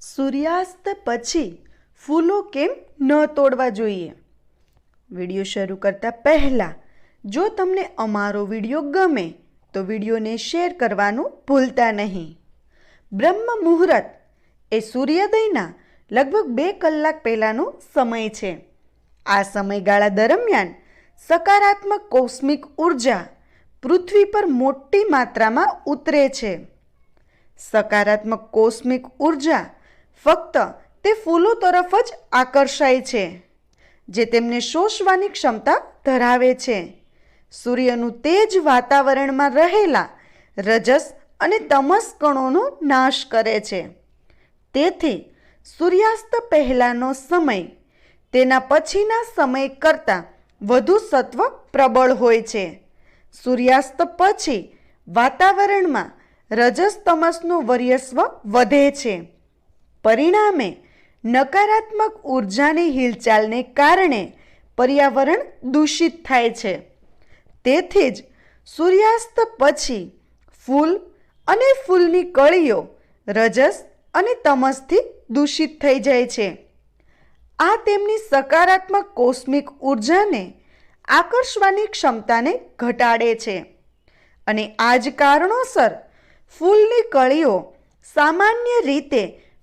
સૂર્યાસ્ત પછી ફૂલો કેમ ન તોડવા જોઈએ? વીડિયો શરૂ કરતાં પહેલાં, જો તમને અમારો વીડિયો ગમે, તો વિડીયોને શેર કરવાનું ભૂલતા નહીં. બ્રહ્મ મુહૂર્ત એ સૂર્યોદયના લગભગ બે કલાક પહેલાંનો સમય છે. આ સમયગાળા દરમિયાન સકારાત્મક કોસ્મિક ઊર્જા પૃથ્વી પર મોટી માત્રામાં ઉતરે છે. સકારાત્મક કોસ્મિક ઊર્જા ફક્ત તે ફૂલો તરફ જ આકર્ષાય છે, જે તેમને શોષવાની ક્ષમતા ધરાવે છે. સૂર્યનું તેજ વાતાવરણમાં રહેલા રજસ અને તમસ કણોનો નાશ કરે છે. તેથી સૂર્યાસ્ત પહેલાંનો સમય તેના પછીના સમય કરતાં વધુ સત્વ પ્રબળ હોય છે. સૂર્યાસ્ત પછી વાતાવરણમાં રજસ તમસનું વર્યસ્વ વધે છે. પરિણામે નકારાત્મક ઉર્જાની હિલચાલને કારણે પર્યાવરણ દૂષિત થાય છે. તેથી જ સૂર્યાસ્ત પછી ફૂલ અને ફૂલની કળીઓ રજસ અને તમસથી દૂષિત થઈ જાય છે. આ તેમની સકારાત્મક કોસ્મિક ઉર્જાને આકર્ષવાની ક્ષમતાને ઘટાડે છે. અને આ જ કારણોસર ફૂલની કળીઓ સામાન્ય રીતે